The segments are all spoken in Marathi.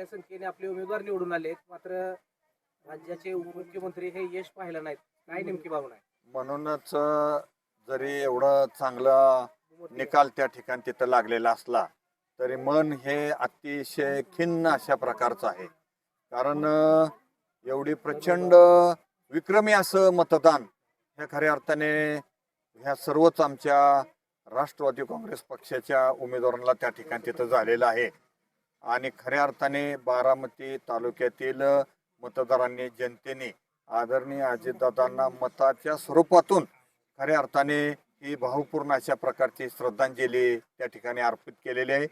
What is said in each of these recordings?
चांगल्या संख्येने आपले उमेदवार निवडून आले मात्र राज्याचे उपमुख्यमंत्री हे यश पाहिलं नाहीत. काय नेमकी भावना आहे? म्हणूनच जरी एवढं चांगला निकाल त्या ठिकाणी तिथं लागलेला असला तरी मन हे अतिशय खिन्न अशा प्रकारचं आहे. कारण एवढी प्रचंड विक्रमी असं मतदान हे खऱ्या अर्थाने ह्या सर्वच आमच्या राष्ट्रवादी काँग्रेस पक्षाच्या उमेदवारांना त्या ठिकाणी तिथं झालेलं आहे. आणि खऱ्या अर्थाने बारामती तालुक्यातील मतदारांनी जनतेने आदरणीय अजितदादांना मताच्या स्वरूपातून खऱ्या अर्थाने ही भावपूर्ण अशा प्रकारची श्रद्धांजली त्या ठिकाणी अर्पित केलेली आहे.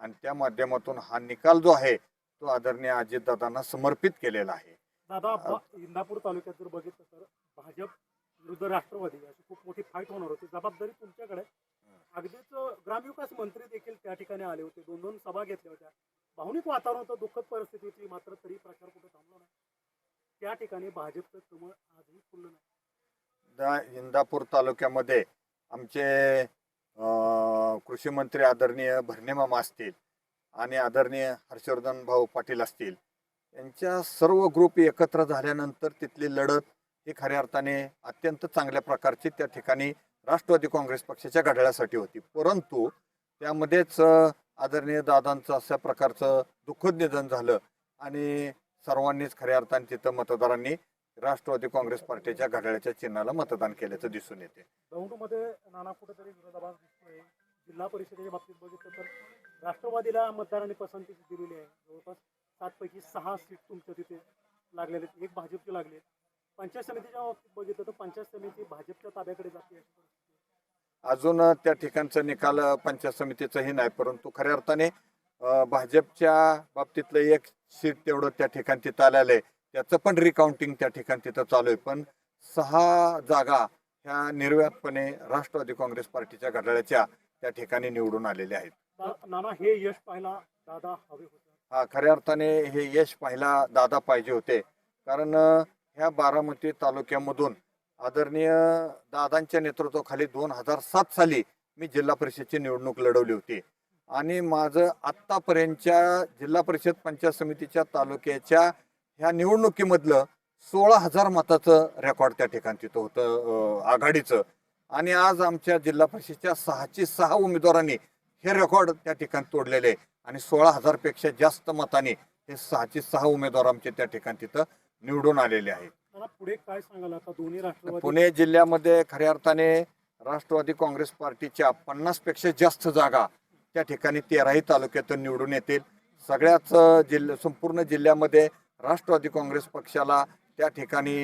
आणि त्या माध्यमातून हा निकाल जो आहे तो आदरणीय अजितदादांना समर्पित केलेला आहे. दादा इंदापूर तालुक्यात जर बघितलं तर भाजप विरुद्ध राष्ट्रवादी अशी खूप मोठी फाईट होणार होती. जबाबदारी तुमच्याकडे. अगदीच ग्रामविकास मंत्री देखील त्या ठिकाणी आले होते. दोन दोन सभा घेतल्या होत्या. वातावरण होतं दुःखद परिस्थिती होती. मात्र तरी प्रचार कुठे थांबला नाही. त्या ठिकाणी भाजपचं कमळ आजही फुललं नाही. दा- इंदापूर तालुक्यामध्ये आमचे अं, कृषी मंत्री आदरणीय भरणेमामा असतील आणि आदरणीय हर्षवर्धन भाऊ पाटील असतील यांच्या सर्व ग्रुप एकत्र झाल्यानंतर तिथली लढत ही खऱ्या अर्थाने अत्यंत चांगल्या प्रकारची त्या ठिकाणी राष्ट्रवादी काँग्रेस पक्षाच्या घड्याळासाठी होती. परंतु त्यामध्येच अं, आदरणीय दादांचं अशा प्रकारचं दुःखद निधन झालं. आणि सर्वांनीच खऱ्या अर्थाने तिथं मतदारांनी राष्ट्रवादी काँग्रेस पार्टीच्या घड्याळ्याच्या चिन्हाला मतदान केल्याचं दिसून येते. दौंडमध्ये नाना कुठेतरी विरोधाभास दिसतोय. जिल्हा परिषदेच्या बाबतीत बघितलं तर राष्ट्रवादीला मतदारांनी पसंती दिलेली आहे. जवळपास सातपैकी सहा सीट तुमच्या तिथे लागलेले एक भाजपची लागली आहे. पंचायत समितीच्या बाबतीत बघितलं तर पंचायत समिती भाजपच्या ताब्याकडे जाते अशी अजून त्या ठिकाणचा निकाल पंचायत समितीचाही नाही परंतु खऱ्या अर्थाने भाजपच्या बाबतीतलं एक सीट तेवढं त्या ठिकाणी तिथं आलेलं आहे. त्याचं पण रिकाउंटिंग त्या ठिकाणी तिथं चालू आहे. पण सहा जागा ह्या निर्व्यातपणे राष्ट्रवादी काँग्रेस पार्टीच्या घड्याळाच्या त्या ठिकाणी निवडून आलेल्या आहेत. नाना हे यश पाहायला दादा हवे होते. हा खऱ्या अर्थाने हे यश पाहायला दादा पाहिजे होते. कारण ह्या बारामती तालुक्यामधून आदरणीय दादांच्या नेतृत्वाखाली दोन हजार सात साली मी जिल्हा परिषदची निवडणूक लढवली होती. आणि माझं आत्तापर्यंतच्या जिल्हा परिषद पंचायत समितीच्या तालुक्याच्या ह्या निवडणुकीमधलं सोळा हजार मताचं रेकॉर्ड त्या ठिकाणी तिथं होतं आघाडीचं. आणि आज आमच्या जिल्हा परिषदच्या सहाची सहा उमेदवारांनी हे रेकॉर्ड त्या ठिकाणी तोडलेले आहे. आणि सोळा हजारपेक्षा जास्त मतांनी हे सहाचे सहा उमेदवार आमचे त्या ठिकाणी तिथं निवडून आलेले आहेत. पुढे काय सांगाल? आता दोन्ही राष्ट्रवादी पुणे जिल्ह्यामध्ये खऱ्या अर्थाने राष्ट्रवादी काँग्रेस पार्टीच्या पन्नासपेक्षा जास्त जागा त्या ठिकाणी तेराही तालुक्यातून निवडून येतील. सगळ्याच जिल्ह संपूर्ण जिल्ह्यामध्ये राष्ट्रवादी काँग्रेस पक्षाला त्या ठिकाणी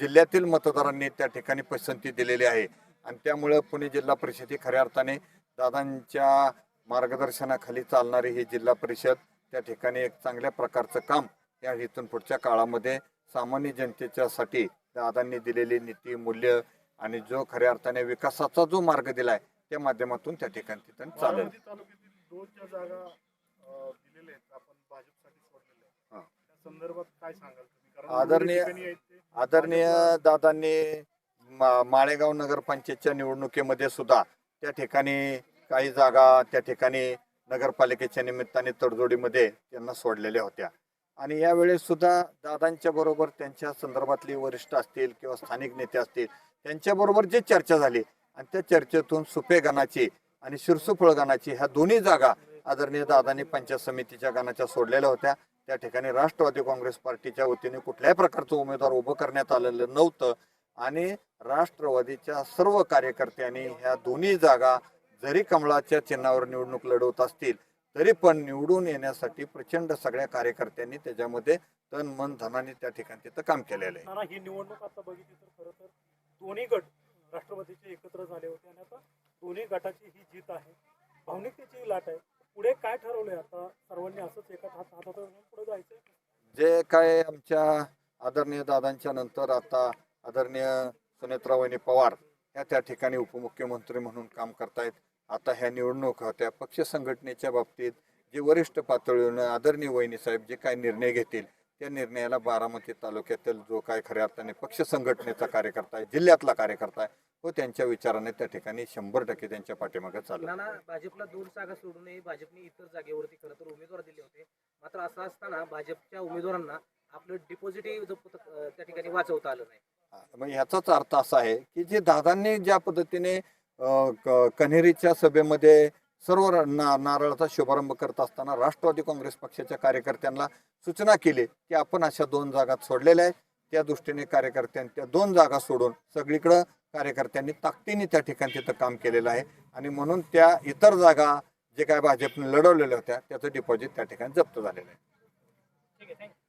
जिल्ह्यातील मतदारांनी त्या ठिकाणी पसंती दिलेली आहे. आणि त्यामुळं पुणे जिल्हा परिषद ही खऱ्या अर्थाने दादांच्या मार्गदर्शनाखाली चालणारी ही जिल्हा परिषद त्या ठिकाणी एक चांगल्या प्रकारचं काम या इथून पुढच्या काळामध्ये सामान्य जनतेच्यासाठी दादांनी दिलेली नीती मूल्य आणि जो खऱ्या अर्थाने विकासाचा जो मार्ग दिलाय त्या माध्यमातून त्या ठिकाणी तिथं चालेल. आदरणीय- आदरणीय दादांनी मा- माळेगाव नगरपंचायतच्या निवडणुकीमध्ये सुद्धा त्या ठिकाणी काही जागा त्या ठिकाणी नगरपालिकेच्या निमित्ताने तडजोडीमध्ये त्यांना सोडलेल्या होत्या. आणि यावेळेस सुद्धा दादांच्या बरोबर त्यांच्या संदर्भातली वरिष्ठ असतील किंवा स्थानिक नेते असतील त्यांच्याबरोबर जी चर्चा झाली आणि त्या चर्चेतून सुपे गणाची आणि शिरसुफळ गणाची ह्या दोन्ही जागा आदरणीय दादांनी पंचायत समितीच्या गणाच्या सोडलेल्या होत्या. त्या ठिकाणी राष्ट्रवादी काँग्रेस पार्टीच्या वतीने कुठल्याही प्रकारचं उमेदवार उभं करण्यात आलेलं नव्हतं. आणि राष्ट्रवादीच्या सर्व कार्यकर्त्यांनी ह्या दोन्ही जागा जरी कमळाच्या चिन्हावर निवडणूक लढवत असतील तरी पण निवडून येण्यासाठी प्रचंड सगळ्या कार्यकर्त्यांनी त्याच्यामध्ये तन मन धनाने त्या ठिकाणी तिथं काम केलेलं आहे. ही निवडणूक आता बघितली तर खरं तर दोन्ही गट राष्ट्रवादीचे एकत्र झाले होते आणि आता दोन्ही गटाची ही जीत आहे. भावनिकतेची लाट आहे. पुढे काय ठरवलंय आता? सर्वांनी असंच एका हात हातात पुढे जायचंय? जे काय आमच्या आदरणीय दादांच्या नंतर आता आदरणीय सुनेत्रावहिनी पवार ह्या त्या ठिकाणी उपमुख्यमंत्री म्हणून काम करतायत. आता ह्या निवडणूक होत्या. पक्ष संघटनेच्या बाबतीत जे वरिष्ठ पातळीवर आदरणीय वहिनी साहेब जे काय निर्णय घेतील त्या निर्णयाला बारामती तालुक्यातील जो काय खऱ्या अर्थाने पक्ष संघटनेचा कार्यकर्ता आहे जिल्ह्यातला कार्यकर्ता आहे तो त्यांच्या विचाराने त्या ठिकाणी शंभर टक्के त्यांच्या पाठीमागे चालला. नाना भाजपला दोन जागा सोडूनही भाजपने इतर जागेवरती खरं तर उमेदवार दिले होते. असं असताना भाजपच्या उमेदवारांना आपलं अं, त्या ठिकाणी वाचवता आलं नाही. मग ह्याचाच अर्थ असा आहे की जे दादांनी ज्या पद्धतीने कन्हेरीच्या सभेमध्ये सर्व ना नारळाचा शुभारंभ करत असताना राष्ट्रवादी काँग्रेस पक्षाच्या कार्यकर्त्यांना सूचना केली की आपण अशा दोन जागा सोडलेल्या आहेत. त्या दृष्टीने कार्यकर्त्यांनी त्या दोन जागा सोडून सगळीकडं कार्यकर्त्यांनी ताकदीने त्या ठिकाणी तिथं काम केलेलं आहे. आणि म्हणून त्या इतर जागा जे काय भाजपने लढवलेल्या होत्या त्याचं डिपॉझिट त्या ठिकाणी जप्त झालेलं आहे. ठीक आहे थँक्यू